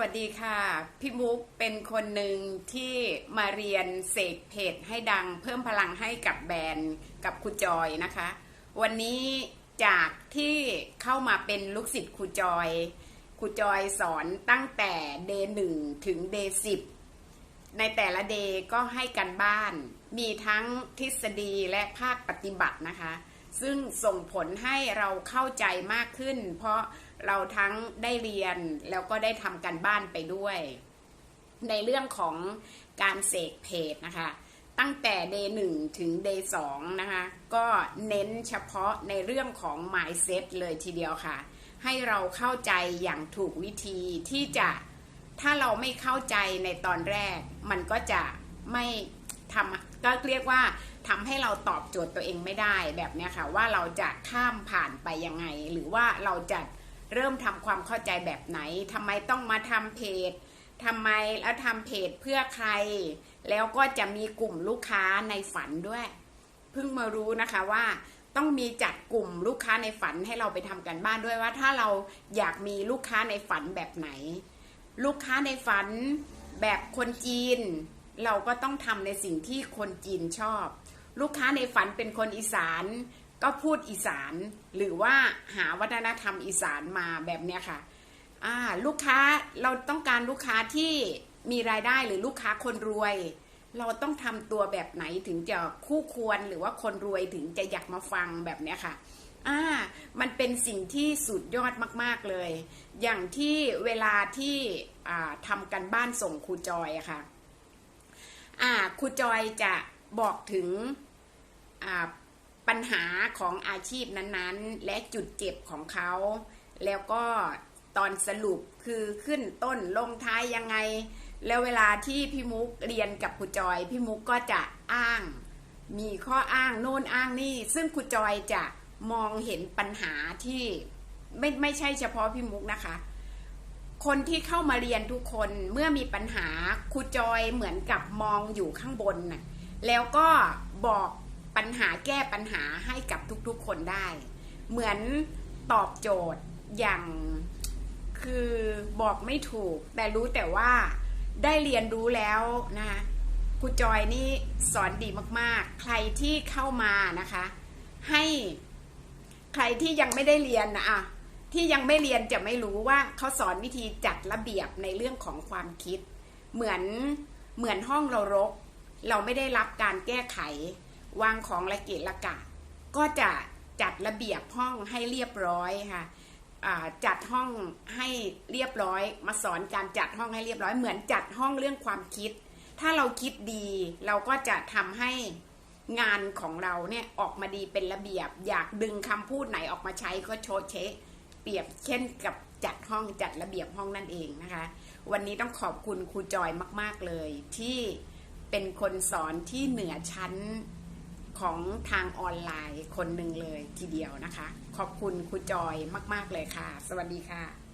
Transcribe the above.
วัสดีค่ะ พี่มุกเป็นคนหนึ่งที่มาเรียนเสกเพจให้ดังเพิ่มพลังให้กับแบรนด์กับครูจอยนะคะ วันนี้จากที่เข้ามาเป็นลูกศิษย์ครูจอยครูจอยสอนตั้งแต่เดย์หนึ่งถึงเดย์สิบในแต่ละเดย์ก็ให้กันบ้าน มีทั้งทฤษฎีและภาคปฏิบัตินะคะ ซึ่งส่งผลให้เราเข้าใจมากขึ้น เพราะ เราทั้งได้เรียนแล้วก็ได้ทำกันบ้านไปด้วย ในเรื่องของการเสกเพจนะคะ ตั้งแต่ day 1 ถึง day 2 นะคะ ก็เน้นเฉพาะในเรื่องของ mindset เลยทีเดียวค่ะ ให้เราเข้าใจอย่างถูกวิธีที่จะถ้าเราไม่เข้าใจในตอนแรก มันก็จะไม่ทำก็เรียกว่าทำให้เราตอบโจทย์ตัวเองไม่ได้แบบนี้ค่ะ ว่าเราจะข้ามผ่านไปยังไง หรือว่าเราจะ เริ่มทำความเข้าใจแบบไหนทำไมต้องมาทำเพจทำไมแล้วทำเพจเพื่อใคร แล้วก็จะมีกลุ่มลูกค้าในฝันด้วย เพิ่งมารู้นะคะว่าต้องมีจัดกลุ่มลูกค้าในฝันให้เราไปทำกันบ้านด้วยว่า ถ้าเราอยากมีลูกค้าในฝันแบบไหน ลูกค้าในฝันแบบคนจีน เราก็ต้องทำในสิ่งที่คนจีนชอบ ลูกค้าในฝันเป็นคนอีสาน ก็พูดอีสานหรือว่าหาวัฒนธรรมอีสานมาแบบเนี้ยค่ะอ่าลูกค้าเราต้องการลูกค้าที่มีรายได้หรือลูกค้าคนรวย เราต้องทำตัวแบบไหนถึงจะคู่ควรหรือว่าคนรวยถึงจะอยากมาฟังแบบเนี้ยค่ะอ่ามันเป็นสิ่งที่สุดยอดมาก ๆเลย อย่างที่เวลาที่อ่าทำกันบ้านส่งครูจอยอะค่ะอ่าครูจอยจะบอกถึงอ่า ปัญหาของอาชีพนั้นๆ และจุดเจ็บของเขา แล้วก็ตอนสรุปคือขึ้นต้นลงท้ายยังไง แล้วเวลาที่พี่มุกเรียนกับครูจอย พี่มุกก็จะอ้าง มีข้ออ้างโน่นอ้างนี่ ซึ่งครูจอยจะมองเห็นปัญหาที่ไม่ไม่ใช่เฉพาะพี่มุกนะคะ คนที่เข้ามาเรียนทุกคนเมื่อมีปัญหาครูจอยเหมือนกับมองอยู่ข้างบนน่ะแล้วก็บอก ปัญหาแก้ปัญหาให้กับทุกๆคนได้ เหมือนตอบโจทย์อย่างคือบอกไม่ถูก แต่รู้แต่ว่าได้เรียนรู้แล้วนะคะครูจอยนี่สอนดีมากๆ ใครที่เข้ามานะคะ ให้ใครที่ยังไม่ได้เรียนนะอะที่ยังไม่เรียนจะไม่รู้ว่าเขาสอนวิธีจัดระเบียบในเรื่องของความคิด เหมือนเหมือนห้องเรารก เราไม่ได้รับการแก้ไข วางของละเกะละกะ ก็จะจัดระเบียบห้องให้เรียบร้อยค่ะจัดห้องให้เรียบร้อย มาสอนการจัดห้องให้เรียบร้อย เหมือนจัดห้องเรื่องความคิด ถ้าเราคิดดีเราก็จะทำให้งานของเราเนี่ยออกมาดีเป็นระเบียบ อยากดึงคำพูดไหนออกมาใช้ก็โชว์เชะเปรียบเช่นกับจัดห้องจัดระเบียบห้องนั่นเองนะคะ วันนี้ต้องขอบคุณครูจอยมาก ๆเลย ที่เป็นคนสอนที่เหนือชั้น ของทางออนไลน์คนหนึ่งเลยทีเดียวนะคะ ขอบคุณครูจอยมาก ๆ เลยค่ะ สวัสดีค่ะ